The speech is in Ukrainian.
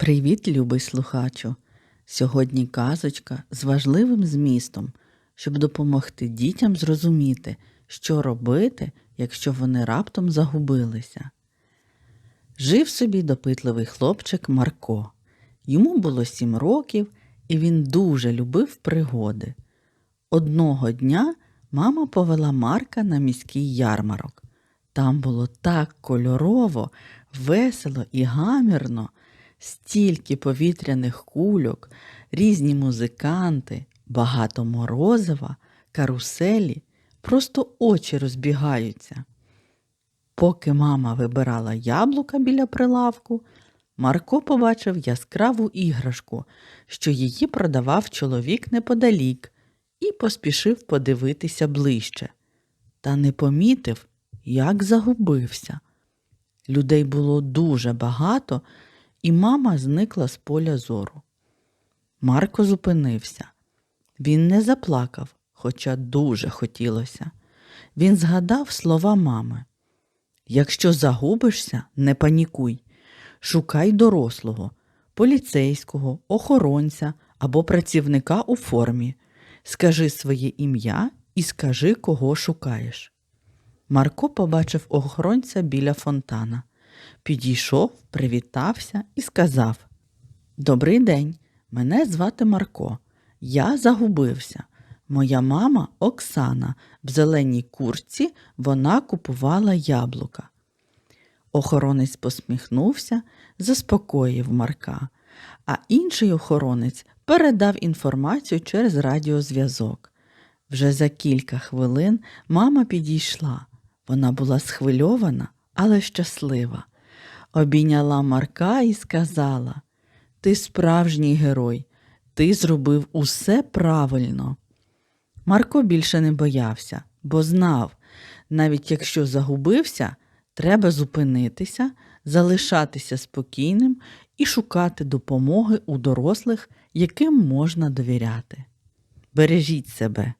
Привіт, любий слухачу! Сьогодні казочка з важливим змістом, щоб допомогти дітям зрозуміти, що робити, якщо вони раптом загубилися. Жив собі допитливий хлопчик Марко. Йому було сім років, і він дуже любив пригоди. Одного дня мама повела Марка на міський ярмарок. Там було так кольорово, весело і гамірно, стільки повітряних кульок, різні музиканти, багато морозива, каруселі, просто очі розбігаються. Поки мама вибирала яблука біля прилавку, Марко побачив яскраву іграшку, що її продавав чоловік неподалік, і поспішив подивитися ближче. Та не помітив, як загубився. Людей було дуже багато, і мама зникла з поля зору. Марко зупинився. Він не заплакав, хоча дуже хотілося. Він згадав слова мами. Якщо загубишся, не панікуй. Шукай дорослого, поліцейського, охоронця або працівника у формі. Скажи своє ім'я і скажи, кого шукаєш. Марко побачив охоронця біля фонтана. Підійшов, привітався і сказав Добрий день, мене звати Марко. Я загубився. Моя мама Оксана. В зеленій курці вона купувала яблука. Охоронець посміхнувся, заспокоїв Марка, а інший охоронець передав інформацію через радіозв'язок. Вже за кілька хвилин мама підійшла. Вона була схвильована, але щаслива. Обійняла Марка і сказала Ти справжній герой, ти зробив усе правильно. Марко більше не боявся, бо знав, навіть якщо загубився, треба зупинитися, залишатися спокійним і шукати допомоги у дорослих, яким можна довіряти. Бережіть себе.